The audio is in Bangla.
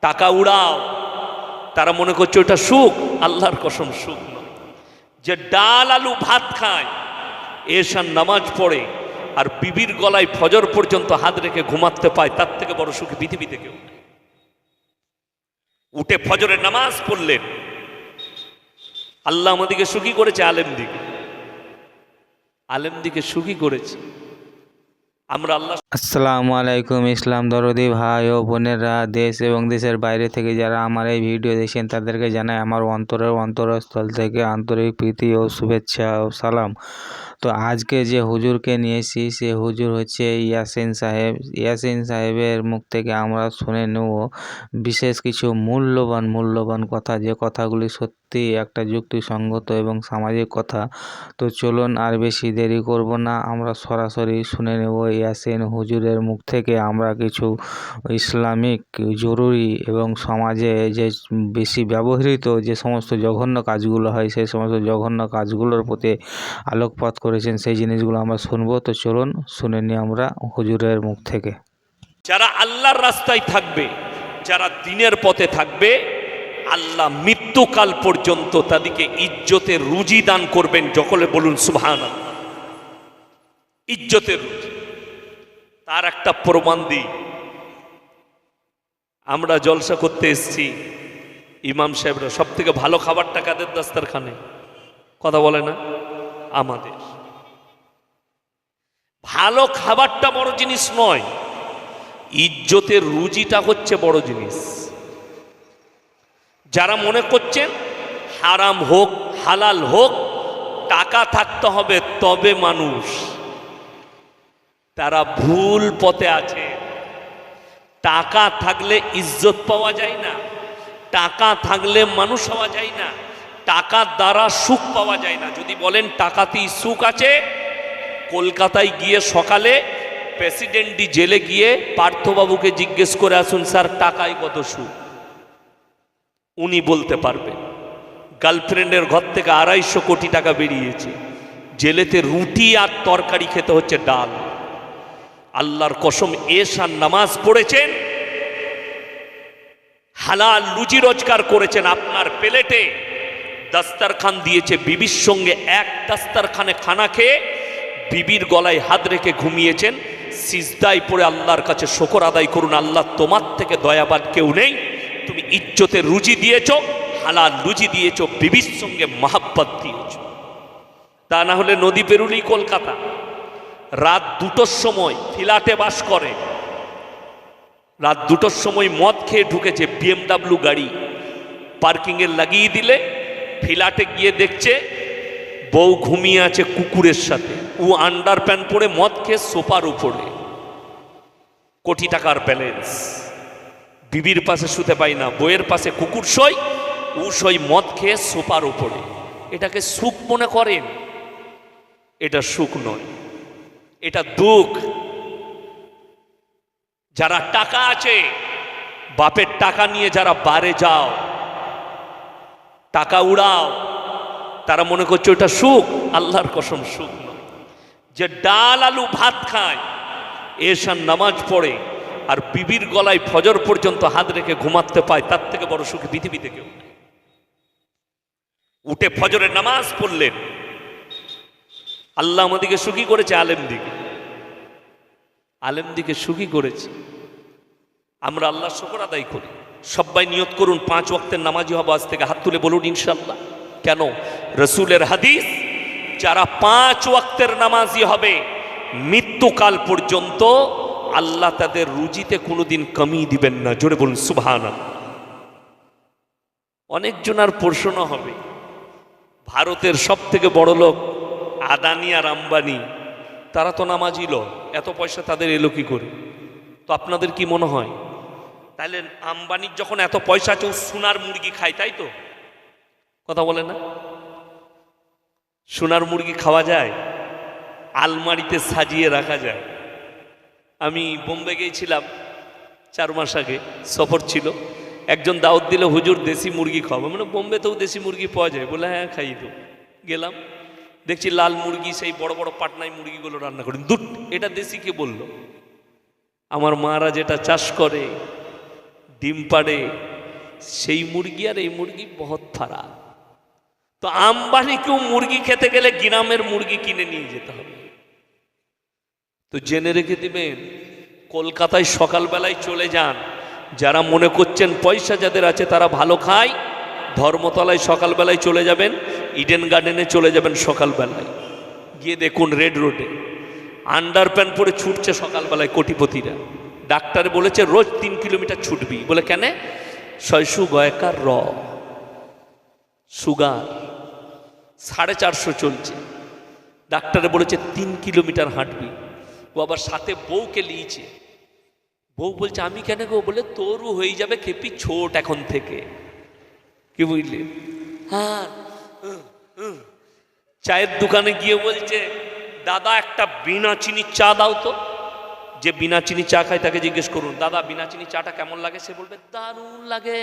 টাকা উড়াও। তারা মনে করছে ওটা সুখ, আল্লাহর কসম সুখ নয়। যে ডাল আলু ভাত খায় এসার নামাজ পড়ে, আর বিবির গলায় ফজর পর্যন্ত হাত রেখে ঘুমাতে পায়, তার থেকে বড় সুখী পৃথিবীতে কেউ নেই। উঠে ফজরের নামাজ পড়লেন। আল্লাহ আমাদিকে সুখী করেছে, আলেম দিকে। আলেম দিকে সুখী করেছে। আমরা আল্লাহ আসসালামু আলাইকুম ইসলাম দরদি ভাই ও বোনেরা, দেশ এবং দেশের বাইরে থেকে যারা আমার এই ভিডিও দেখছেন, তাদেরকে জানাই আমার অন্তরের অন্তরস্থল থেকে আন্তরিক প্রীতি ও শুভেচ্ছা ও সালাম। তো আজকে যে হুজুরকে নিয়েছি, সে হুজুর হচ্ছে ইয়াসিন সাহেব। ইয়াসিন সাহেবের মুখ থেকে আমরা শুনে নেব বিশেষ কিছু মূল্যবান মূল্যবান কথা। যে কথাগুলি সত্যি একটা যুক্তিসঙ্গত এবং সামাজিক কথা। তো চলুন আর বেশি দেরি করব না। আমরা সরাসরি শুনে নেব ইয়াসিন হুজুরের মুখ থেকে আমরা কিছু ইসলামিক, জরুরি এবং সমাজে যে বেশি ব্যবহৃত যে সমস্ত জঘন্য কাজগুলো হয়, সেই সমস্ত জঘন্য কাজগুলোর প্রতি আলোকপাত করেছেন সেই জিনিসগুলো আমরা শুনব। তো চলুন, শুনে নিই আমরা হুজুরের মুখ থেকে। যারা আল্লাহর রাস্তায় থাকবে, যারা দিনের পথে থাকবে, আল্লাহ মৃত্যুকাল পর্যন্ত তাদেরকে ইজ্জতের রুজি দান করবেন যকলে বলুন সুবহান ইজ্জতের রুজি। তার একটা প্রমাণ দিই। আমরা জলসা করতে এসেছি, ইমাম সাহেবরা সব থেকে ভালো খাবারটা কাদের দাস্তারখানে? কথা বলে না? আমাদের। ভালো খাবারটা বড় জিনিস নয়, ইজ্জতের রুজিটা হচ্ছে বড় জিনিস। যারা মনে করছেন হারাম হোক, হালাল হোক, টাকা থাকতে হবে, তবে মানুষ, তারা ভুল পথে আছে। টাকা থাকলে ইজ্জত পাওয়া যায় না, টাকা থাকলে মানুষ হওয়া যায় না টাকার দ্বারা সুখ পাওয়া যায় না। যদি বলেন টাকাতেই সুখ আছে কলকাতায় গিয়ে সকালে প্রেসিডেন্টই জেলে গিয়ে পার্থবাবুকে জিজ্ঞেস করে আসুন, স্যার, টাকায় কত সুখ উনি বলতে পারবেন, গার্লফ্রেন্ডের ঘর থেকে আড়াইশো কোটি টাকা বেরিয়েছে। জেলেতে রুটি আর তরকারি খেতে হচ্ছে ডাল। আল্লাহর কসম এশার নামাজ পড়েছেন, হালাল লুজি রোজগার করেছেন আপনার প্লেটে। দাস্তারখান দিয়েছে বিবির সঙ্গে, এক দাস্তারখানে খানা খেয়ে বিবির গলায় হাত রেখে ঘুমিয়েছেন, সিজদায় পড়ে আল্লাহর কাছে শকর আদায় করুন, আল্লাহ তোমার থেকে দয়াবান কেউ নেই। তুমি ইজ্জতের রুজি দিয়েছ, হালাল লুজি দিয়েছ, বিবির সঙ্গে মাহাব্বত দিয়েছ। তা না হলে নদী পেরুলি কলকাতা। রাত দুটোর সময় ফিলাটে বাস করে। রাত দুটোর সময় মদ খেয়ে ঢুকেছে বিএমডাব্লিউ গাড়ি। পার্কিংয়ে লাগিয়ে দিলে ফিলাটে গিয়ে দেখছে বউ ঘুমিয়ে আছে কুকুরের সাথে। ও আন্ডার প্যান্ট পরে মদ খেয়ে সোফার উপরে। কোটি টাকার ব্যালেন্স বিবির পাশে শুতে পাই না, বইয়ের পাশে কুকুর সই, ও সই মদ খেয়ে সোফার উপরে। এটাকে সুখ মনে করেন? এটা সুখ নয়, এটা দুঃখ। যারা টাকা আছে, বাপের টাকা নিয়ে যারা বারে যাও, টাকা উড়াও, তারা মনে করছে ওটা সুখ, আল্লাহর কসম সুখ যে ডাল আলু ভাত খায় এসার নামাজ পড়ে, আর বিবির গলায় ফজর পর্যন্ত হাত রেখে ঘুমাতে পায়, তার থেকে বড় সুখী পৃথিবীতে কেউ। উঠে ফজরের নামাজ পড়লেন। আল্লাহ আমাদিকে সুখী করেছে, আলেম দিকে। আলেম দিকে সুখী করেছে। আমরা আল্লাহ শকর আদায় করি। সবাই নিয়ত করুন, পাঁচ ওয়াক্তের নামাজি হব আজ থেকে। হাত তুলে বলুন ইনশাল্লাহ কেন? রসুলের হাদিস যারা পাঁচ ওয়াক্তের নামাজি হবে, মৃত্যুকাল পর্যন্ত আল্লাহ তাদের রুজিতে কোনোদিন কমিয়ে দিবেন না। জোরে বলুন সুবহান অনেকজনার প্রশ্ন হবে, ভারতের সব থেকে বড় লোক আদানি আর আম্বানি, তারা তো নামাজি লোক, এত পয়সা তাদের এলো কি করে? তো আপনাদের কি মনে হয়? তাহলে আম্বানির যখন এত পয়সা আছে, ও সোনার মুরগি খায়, তাই তো? কথা বলে না? সোনার মুরগি খাওয়া যায়, আলমারিতে সাজিয়ে রাখা যায়। আমি বোম্বে গিয়েছিলাম চার মাস আগে, সফর ছিল। একজন দাওয়াত দিলে, হুজুর, দেশি মুরগি খাওয়াবো মানে বোম্বেতেও দেশি মুরগি পাওয়া যায়? বলে হ্যাঁ খাই তো গেলাম। দেখছি লাল মুরগি, সেই বড় বড় পাটনায় মুরগিগুলো রান্না করেন। দুট, এটা দেশি কে বলল? আমার মারা যেটা চাষ করে, ডিম পাড়ে, সেই মুরগি আর এই মুরগি বহুত ফারাক। তো আম্বানিকেও মুরগি খেতে গেলে গ্রামের মুরগি কিনে নিয়ে যেতে হবে। তো জেনে রেখে দিবেন, কলকাতায় সকালবেলায় চলে যান। যারা মনে করছেন পয়সা যাদের আছে তারা ভালো খায়, ধর্মতলায় সকালবেলায় চলে যাবেন ইডেন গার্ডেনে চলে যাবেন সকালবেলায়। গিয়ে দেখুন রেড রোডে আন্ডার প্যান্ট পরে ছুটছে সকালবেলায় কোটিপতিরা। ডাক্তার বলেছে রোজ তিন কিলোমিটার ছুটবি। বলে কেন? শৈশু, গয়কার, র। সুগার। সাড়ে চারশো চলছে। ডাক্তারে বলেছে তিন কিলোমিটার হাঁটবি। ও আবার সাথে বউকে লিয়েছে বউ বলছে, আমি কেন গো? বলে, তোরও হয়ে যাবে খেপি ছোট এখন থেকে। কি বুঝলি? হ্যাঁ। চায়ের দোকানে গিয়ে বলছে, দাদা, একটা বিনা চিনির চা দাও তো। যে বিনা চিনি চা খায় তাকে জিজ্ঞেস করুন, দাদা, বিনা চিনি চাটা কেমন লাগে? সে বলবে, দারুণ লাগে।